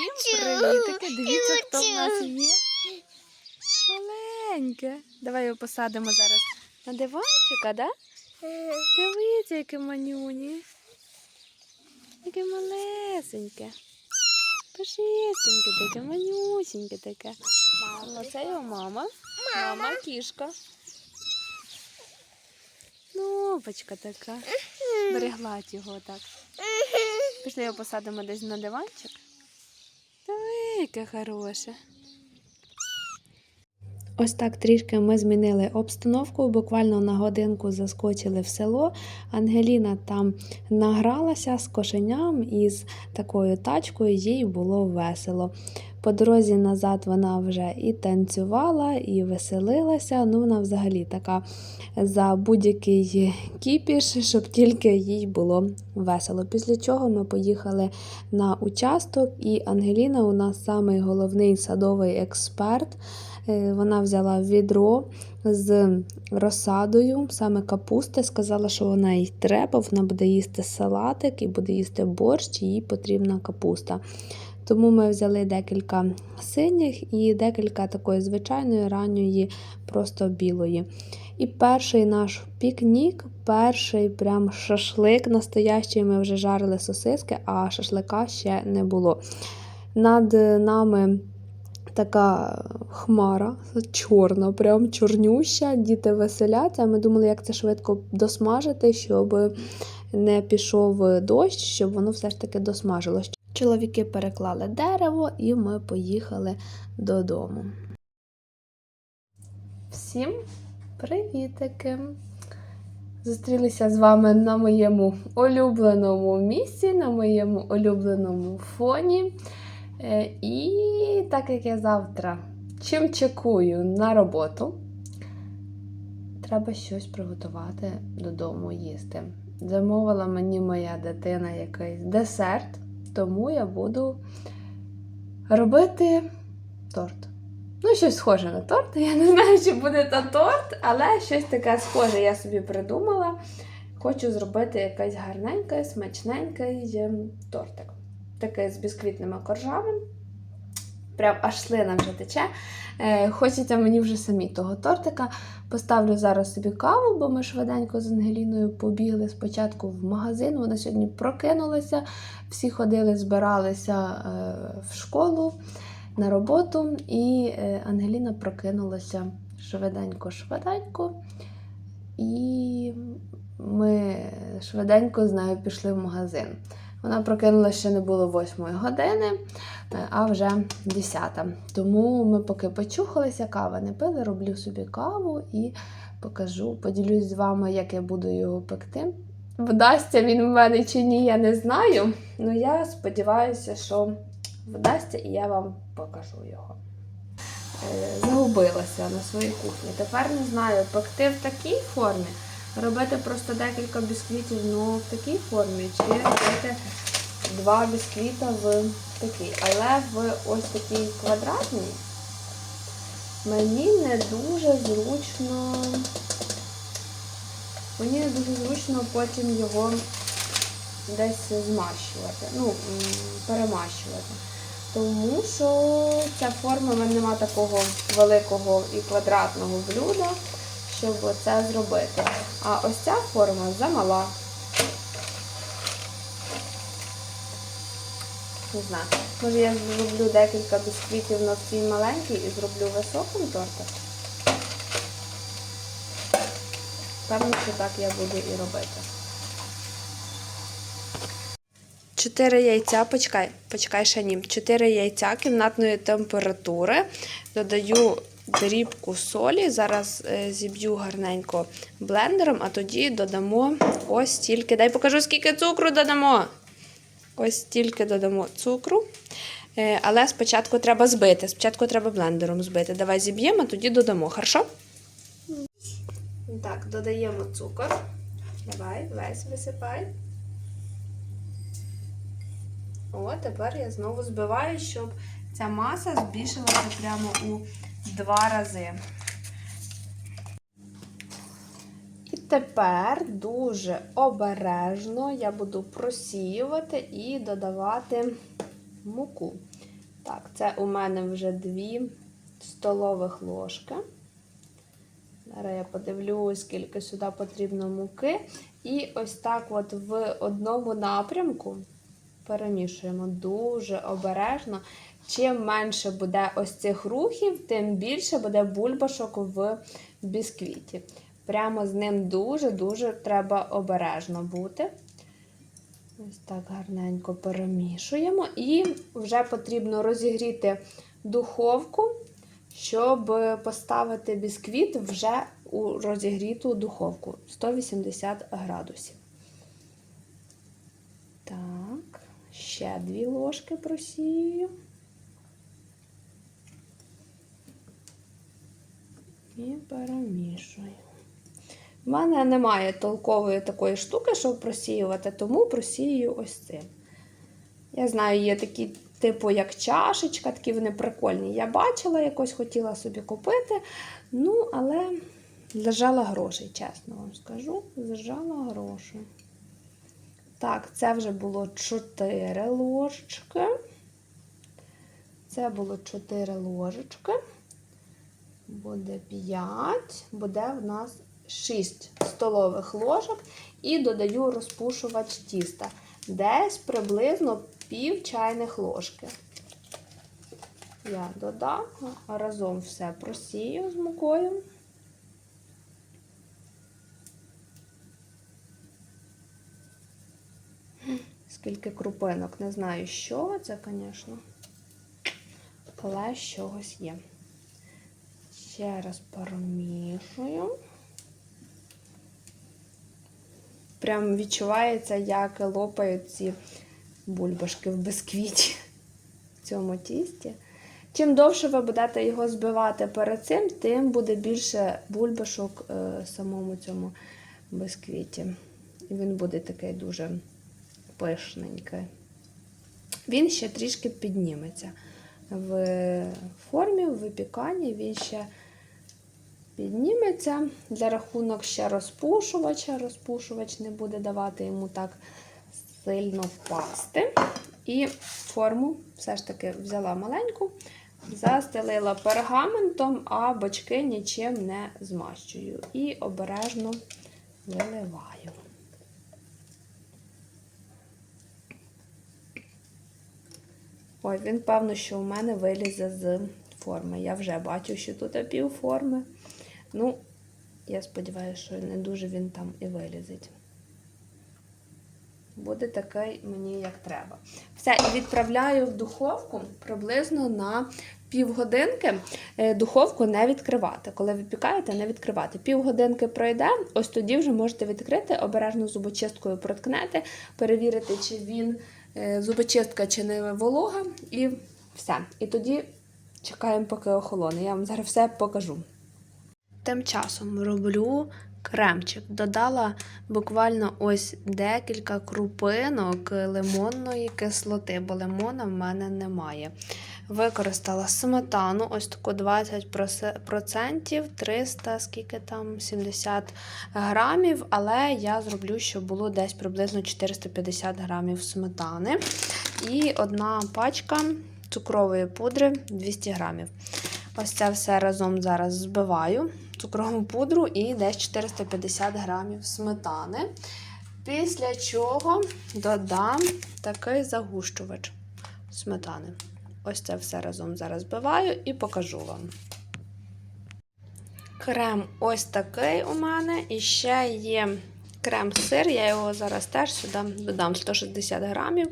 Всім привітики! Дивіться, хто в нас є. Маленьке. Давай його посадимо зараз на диванчика, да? Дивіться, яке манюні. Яке малесеньке. Пушистеньке таке, манюсеньке таке. Мама, це його мама. Мама кішка. Новочка така. Берегладь його так. Пішли його посадимо десь на диванчик. Яке хороше. Ось так трішки ми змінили обстановку. Буквально на годинку заскочили в село. Ангеліна там награлася з кошеням і з такою тачкою, їй було весело. По дорозі назад вона вже і танцювала, і веселилася. Ну, вона взагалі така за будь-який кіпіш, щоб тільки їй було весело. Після чого ми поїхали на участок, і Ангеліна у нас самий головний садовий експерт. Е, Вона взяла відро з розсадою, саме капусти. Сказала, що вона їй треба, вона буде їсти салатик і буде їсти борщ, їй потрібна капуста. Тому ми взяли декілька синіх і декілька такої звичайної ранньої, просто білої. І перший наш пікнік, перший прям шашлик настоящий. Ми вже жарили сосиски, а шашлика ще не було. Над нами така хмара, чорна, прям чорнюща. Діти веселяться. Ми думали, як це швидко досмажити, щоб не пішов дощ, щоб воно все ж таки досмажилось. Чоловіки переклали дерево, і ми поїхали додому. Всім привітики! Зустрілися з вами на моєму улюбленому місці, на моєму улюбленому фоні. Е, І так як я завтра чим чекую на роботу, треба щось приготувати додому їсти. Замовила мені моя дитина якийсь десерт, тому я буду робити торт. Ну, щось схоже на торт. Я не знаю, чи буде то торт, але щось таке схоже я собі придумала. Хочу зробити якийсь гарненький, смачненький тортик. Такий з бісквітними коржами. Прям аж слина вже тече. Е, Хочеться мені вже самі того тортика. Поставлю зараз собі каву, бо ми швиденько з Ангеліною побігли спочатку в магазин. Вона сьогодні прокинулася, всі ходили, збиралися е, в школу на роботу, і е, Ангеліна прокинулася швиденько-швиденько. І ми швиденько з нею пішли в магазин. Вона прокинулася ще не було 8 години, а вже 10. Тому ми поки почухалися, кави не пили, роблю собі каву і покажу, поділюсь з вами, як я буду його пекти. Вдасться він в мене чи ні, я не знаю. Ну я сподіваюся, що вдасться і я вам покажу його. Е, Загубилася на своїй кухні. Тепер не знаю, пекти в такій формі, робити просто декілька бісквітів ну, в такій формі, чи робити два бісквіта в такій. Але в ось такій квадратній мені не дуже зручно. Мені не дуже зручно потім його десь змащувати, ну, перемащувати. Тому що ця форма в мене немає такого великого і квадратного блюда, щоб це зробити. А ось ця форма замала. Не знаю. Може я зроблю декілька бісквітів на цій маленькій і зроблю високим тортик. Певно, що так я буду і робити. Чотири яйця, почекай, почекай ще ні. Чотири яйця кімнатної температури. Додаю дрібку солі. Зараз е, зіб'ю гарненько блендером, а тоді додамо ось стільки. Дай покажу, скільки цукру додамо. Ось стільки додамо цукру. Е, Але спочатку треба збити. Спочатку треба блендером збити. Давай зіб'ємо, тоді додамо. Хорошо? Так, додаємо цукор. Давай, весь висипай. О, тепер я знову збиваю, щоб ця маса збільшилася прямо у два рази. І тепер дуже обережно я буду просіювати і додавати муку. Так, це у мене вже дві столових ложки. Зараз я подивлюсь, скільки сюди потрібно муки. І ось так от в одному напрямку перемішуємо дуже обережно. Чим менше буде ось цих рухів, тим більше буде бульбашок в бісквіті. Прямо з ним дуже-дуже треба обережно бути. Ось так гарненько перемішуємо. І вже потрібно розігріти духовку, щоб поставити бісквіт вже у розігріту духовку 180 градусів. Так, ще дві ложки просію. І перемішую. У мене немає толкової такої штуки, щоб просіювати, тому просію ось цим. Я знаю, є такі, типу, як чашечка, такі вони прикольні. Я бачила, якось хотіла собі купити. Ну, але зажала грошей, чесно вам скажу. Зажала грошей. Так, це вже було 4 ложечки. Це було 4 ложечки. Буде 5, буде в нас 6 столових ложок і додаю розпушувач тіста. Десь приблизно пів чайних ложки. Я додам, разом все просію з мукою. Скільки крупинок, не знаю, чого це, звісно, але з чогось є. Ще раз перемішую. Прям відчувається, як лопають ці бульбашки в бисквіті в цьому тісті. Чим довше ви будете його збивати перед цим, тим буде більше бульбашок в самому цьому бисквіті. І він буде такий дуже пишненький. Він ще трішки підніметься. В формі, в випіканні він ще підніметься. Для рахунок ще розпушувача. Розпушувач не буде давати йому так сильно впасти. І форму все ж таки взяла маленьку, застелила пергаментом, а бочки нічим не змащую. І обережно виливаю. Ой, він, певно, що у мене вилізе з форми. Я вже бачу, що тут пів форми. Ну, я сподіваюся, що не дуже він там і вилізить. Буде такий мені як треба. Все, і відправляю в духовку приблизно на півгодинки. Е, Духовку не відкривати. Коли випікаєте, не відкривати. Півгодинки пройде, ось тоді вже можете відкрити, обережно зубочисткою проткнете, перевірити, чи він е, зубочистка чи не волога, і все. І тоді чекаємо, поки охолоне. Я вам зараз все покажу. Тим часом роблю кремчик. Додала буквально ось декілька крупинок лимонної кислоти, бо лимона в мене немає. Використала сметану, ось таку 20%, 300, скільки там, 70 грамів, але я зроблю, щоб було десь приблизно 450 грамів сметани. І одна пачка цукрової пудри 200 грамів. Ось це все разом зараз збиваю. Цукрову пудру і десь 450 грамів сметани. Після чого додам такий загущувач сметани. Ось це все разом зараз збиваю і покажу вам. Крем ось такий у мене. І ще є крем-сир. Я його зараз теж сюди додам 160 грамів.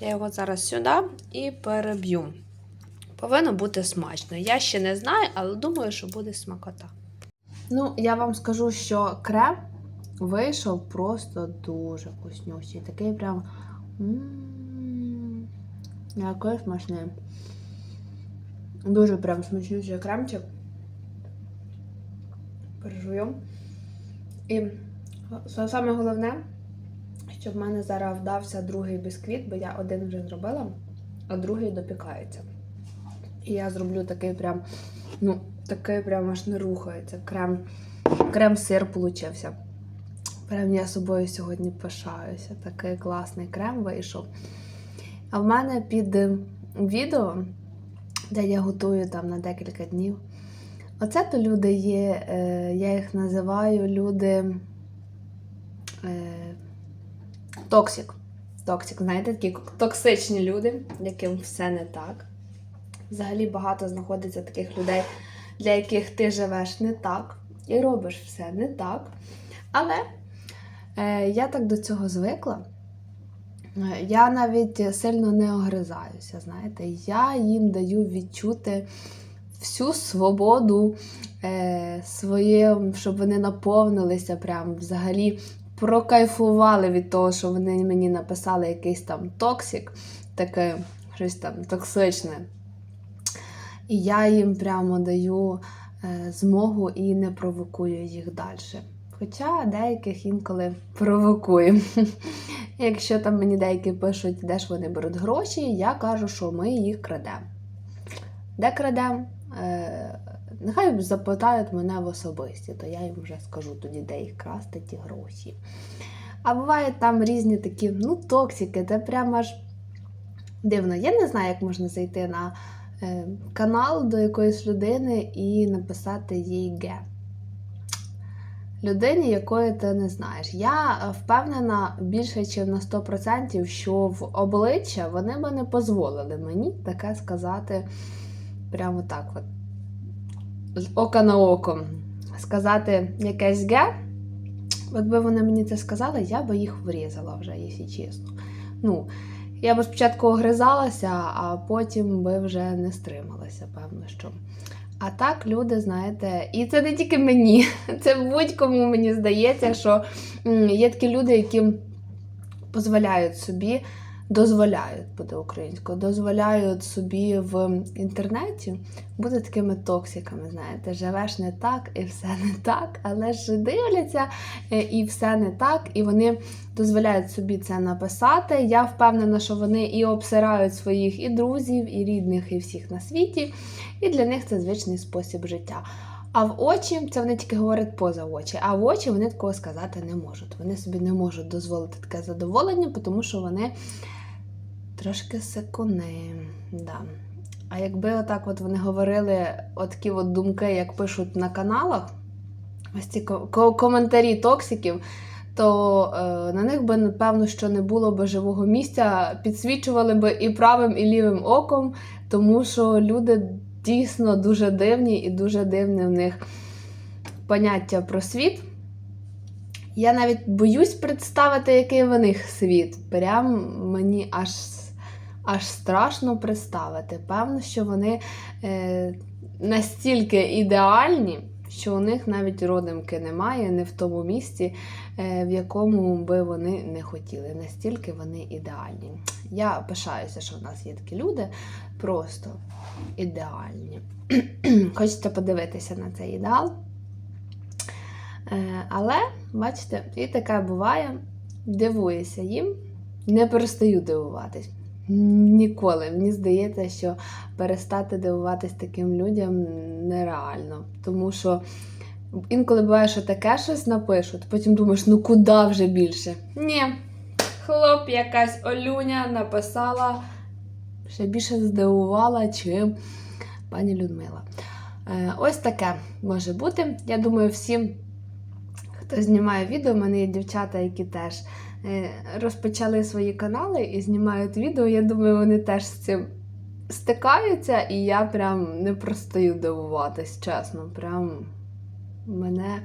Я його зараз сюди і переб'ю. Повинно бути смачно. Я ще не знаю, але думаю, що буде смакота. Ну, я вам скажу, що крем вийшов просто дуже вкуснющий. Такий прям. Який смачний. Дуже прям смачнючий кремчик. Пережую. І саме головне, щоб в мене зараз вдався другий бісквіт, бо я один вже зробила, а другий допікається. І я зроблю такий прям, ну, такий прям аж не рухається. Крем, крем-сир получився. Прям я собою сьогодні пишаюся. Такий класний крем вийшов. А в мене під відео де я готую там на декілька днів. Оце то люди є, е, я їх називаю люди е, токсик. Токсик, знаєте, такі токсичні люди, яким все не так. Взагалі багато знаходиться таких людей, для яких ти живеш не так і робиш все не так. Але е, я так до цього звикла. Е, Я навіть сильно не огризаюся, знаєте, я їм даю відчути всю свободу е, своє, щоб вони наповнилися, прям взагалі прокайфували від того, що вони мені написали якийсь там токсик, таке щось там токсичне. І я їм прямо даю е, змогу і не провокую їх далі. Хоча деяких інколи провокую. Якщо там мені деякі пишуть, де ж вони беруть гроші, я кажу, що ми їх крадемо. Де крадемо? Е, нехай запитають мене в особисті, то я їм вже скажу тоді, де їх красти ті гроші. А бувають там різні такі, ну, токсики, це прямо аж дивно. Я не знаю, як можна зайти на канал до якоїсь людини і написати їй ге. Людині, якої ти не знаєш. Я е, впевнена більше, ніж на 100%, що в обличчя вони би не дозволили мені таке сказати прямо так, от, з ока на око. Сказати якесь ге. Якби вони мені це сказали, я би їх врізала вже, якщо чесно. Ну, я би спочатку огризалася, а потім би вже не стрималася, певно, що. А так, люди, знаєте, і це не тільки мені, це будь-кому мені здається, що є такі люди, які дозволяють собі, дозволяють буде українською, дозволяють собі в інтернеті бути такими токсиками. Знаєте, живеш не так і все не так, але ж дивляться е, і все не так, і вони дозволяють собі це написати. Я впевнена, що вони і обсирають своїх і друзів, і рідних, і всіх на світі. І для них це звичний спосіб життя. А в очі це вони тільки говорять поза очі, а в очі вони такого сказати не можуть. Вони собі не можуть дозволити таке задоволення, тому що вони трошки секуни. Да. А якби отак от вони говорили такі от думки, як пишуть на каналах, ось ці ко- ко- коментарі токсиків, то е, на них би, напевно, що не було би живого місця, підсвічували би і правим, і лівим оком, тому що люди дійсно дуже дивні і дуже дивне в них поняття про світ. Я навіть боюсь представити, який в них світ. Прям мені аж, аж страшно представити. Певно, що вони е, настільки ідеальні, що у них навіть родимки немає, не в тому місці, е, в якому би вони не хотіли. Настільки вони ідеальні. Я пишаюся, що в нас є такі люди, просто ідеальні. Хочете подивитися на цей ідеал. Е, Але, бачите, і таке буває. Дивуюся їм, не перестаю дивуватись. Ніколи. Мені здається, що перестати дивуватись таким людям нереально. Тому що інколи буває, що таке щось напишуть, потім думаєш, ну куди вже більше? Ні. Хлоп, якась Олюня написала, ще більше здивувала, чим пані Людмила. Е, Ось таке може бути. Я думаю, всім хто знімає відео, у мене є дівчата, які теж розпочали свої канали і знімають відео. Я думаю, вони теж з цим стикаються, і я прям не простаю дивуватись, чесно. Прям мене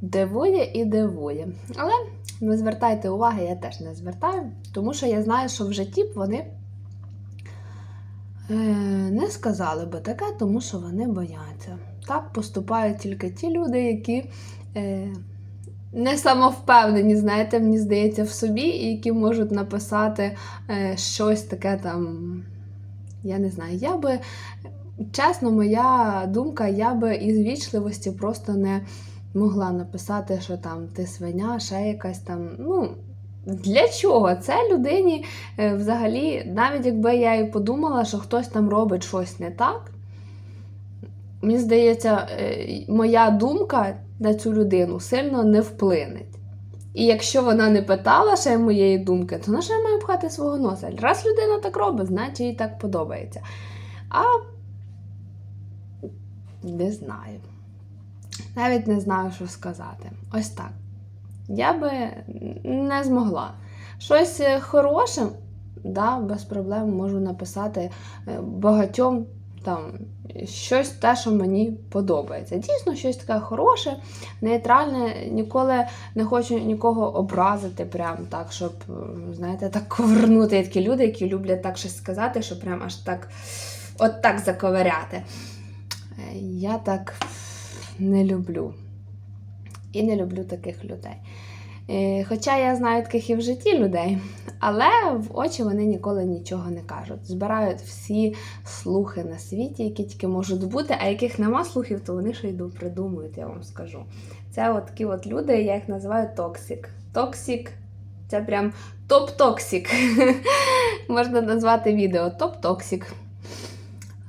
дивує і дивує. Але не звертайте уваги, я теж не звертаю, тому що я знаю, що в житті вони е, не сказали би таке, тому що вони бояться. Так поступають тільки ті люди, які е, не самовпевнені, знаєте, мені здається, в собі, і які можуть написати е, щось таке там. Я не знаю, я би, чесно, моя думка, я би із вічливості просто не могла написати, що там ти свиня, ще якась там. Ну, для чого? Це людині е, взагалі, навіть якби я і подумала, що хтось там робить щось не так, мені здається, е, моя думка на цю людину сильно не вплине. І якщо вона не питала ще моєї думки, то на що я маю пхати свого носа? Раз людина так робить, значить їй так подобається. А не знаю. Навіть не знаю, що сказати. Ось так. Я би не змогла. Щось е, хороше, да, без проблем можу написати е, багатьом там щось те, що мені подобається. Дійсно, щось таке хороше, нейтральне, ніколи не хочу нікого образити, прям так, щоб, знаєте, так ковернути. Є такі люди, які люблять так щось сказати, що прям аж так от так заковиряти. Е, Я так не люблю. І не люблю таких людей. Е, Хоча я знаю таких і в житті людей, але в очі вони ніколи нічого не кажуть. Збирають всі слухи на світі, які тільки можуть бути, а яких нема слухів, то вони ще йду придумують, я вам скажу. Це от такі от люди, я їх називаю токсик. Токсик це прям топ-токсик. Можна назвати відео топ-токсик.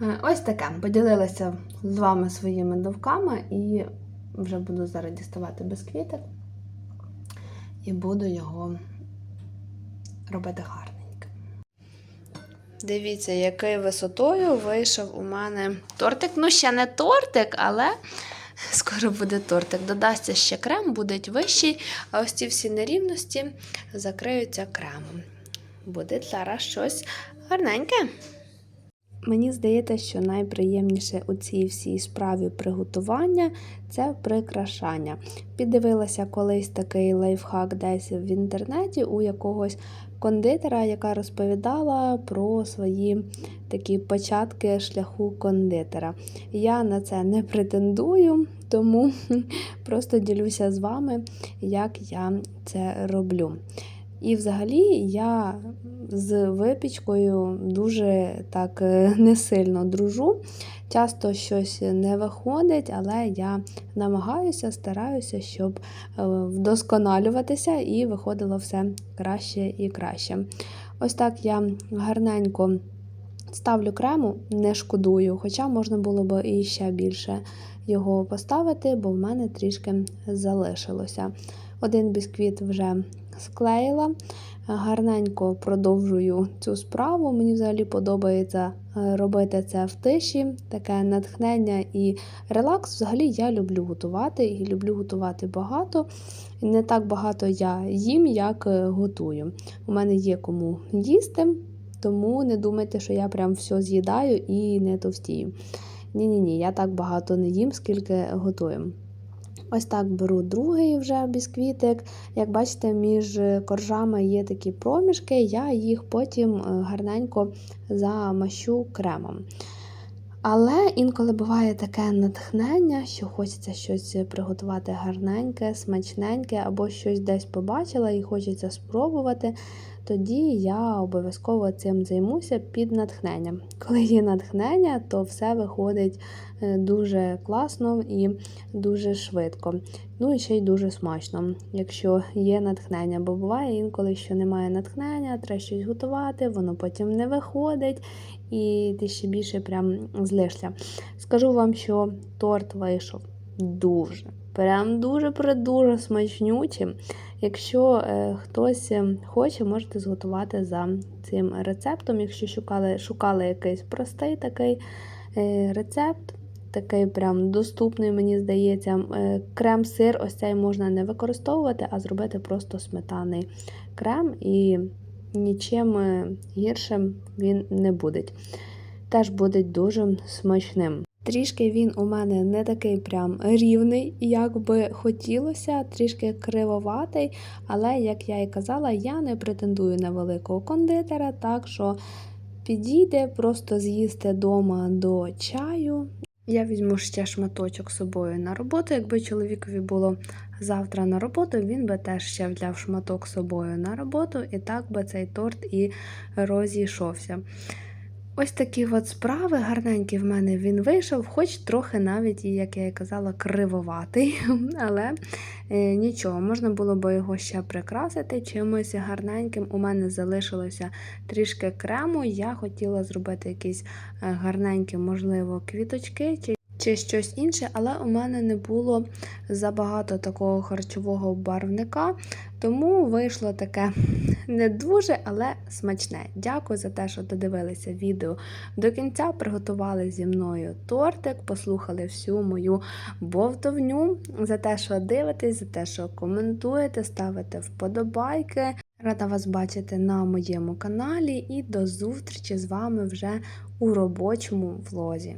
Е, Ось таке. Поділилася з вами своїми довками і вже буду зараз діставати бісквітик і буду його робити гарненько. Дивіться, якою висотою вийшов у мене тортик. Ну, ще не тортик, але скоро буде тортик. Додасться ще крем, буде вищий, а ось ці всі нерівності закриються кремом. Буде зараз щось гарненьке. Мені здається, що найприємніше у цій всій справі приготування це прикрашання. Піддивилася колись такий лайфхак десь в інтернеті у якогось кондитера, яка розповідала про свої такі початки шляху кондитера. Я на це не претендую, тому просто ділюся з вами, як я це роблю. І взагалі я з випічкою дуже так е, не сильно дружу. Часто щось не виходить, але я намагаюся, стараюся, щоб е, вдосконалюватися і виходило все краще і краще. Ось так я гарненько ставлю крему, не шкодую, хоча можна було б і ще більше його поставити, бо в мене трішки залишилося. Один бісквіт вже склеїла. Гарненько продовжую цю справу. Мені взагалі подобається е, робити це в тиші, таке натхнення і релакс. Взагалі я люблю готувати і люблю готувати багато. Не так багато я їм, як е, готую. У мене є кому їсти, тому не думайте, що я прям все з'їдаю і не товстію. Ні-ні, ні я так багато не їм, скільки готую. Ось так беру другий вже бісквітик. Як бачите, між коржами є такі проміжки, я їх потім гарненько замащу кремом. Але інколи буває таке натхнення, що хочеться щось приготувати гарненьке, смачненьке, або щось десь побачила і хочеться спробувати. Тоді я обов'язково цим займуся під натхненням. Коли є натхнення, то все виходить дуже класно і дуже швидко. Ну і ще й дуже смачно, якщо є натхнення. Бо буває інколи, що немає натхнення, треба щось готувати, воно потім не виходить, і ти ще більше прям злишся. Скажу вам, що торт вийшов дуже. Прям дуже-предуже смачнючим. Якщо е, хтось хоче, можете зготувати за цим рецептом. Якщо шукали шукали якийсь простий такий е, рецепт, такий прям доступний, мені здається, е, крем-сир, ось цей можна не використовувати, а зробити просто сметаний крем, і нічим е, гіршим він не буде. Теж буде дуже смачним. Трішки він у мене не такий прям рівний, як би хотілося, трішки кривоватий, але, як я і казала, я не претендую на великого кондитера, так що підійде просто з'їсти вдома до чаю. Я візьму ще шматочок з собою на роботу. Якби чоловікові було завтра на роботу, він би теж ще взяв шматок з собою на роботу, і так би цей торт і розійшовся. Ось такі от справи гарненькі в мене він вийшов, хоч трохи навіть, як я і казала, кривоватий, але е, нічого, можна було б його ще прикрасити чимось гарненьким. У мене залишилося трішки крему. Я хотіла зробити якісь е, гарненькі, можливо, квіточки чи, чи щось інше, але у мене не було забагато такого харчового барвника, тому вийшло таке не дуже, але смачне. Дякую за те, що додивилися відео до кінця. Приготували зі мною тортик, послухали всю мою бовтовню за те, що дивитесь, за те, що коментуєте, ставите вподобайки. Рада вас бачити на моєму каналі і до зустрічі з вами вже у робочому влозі.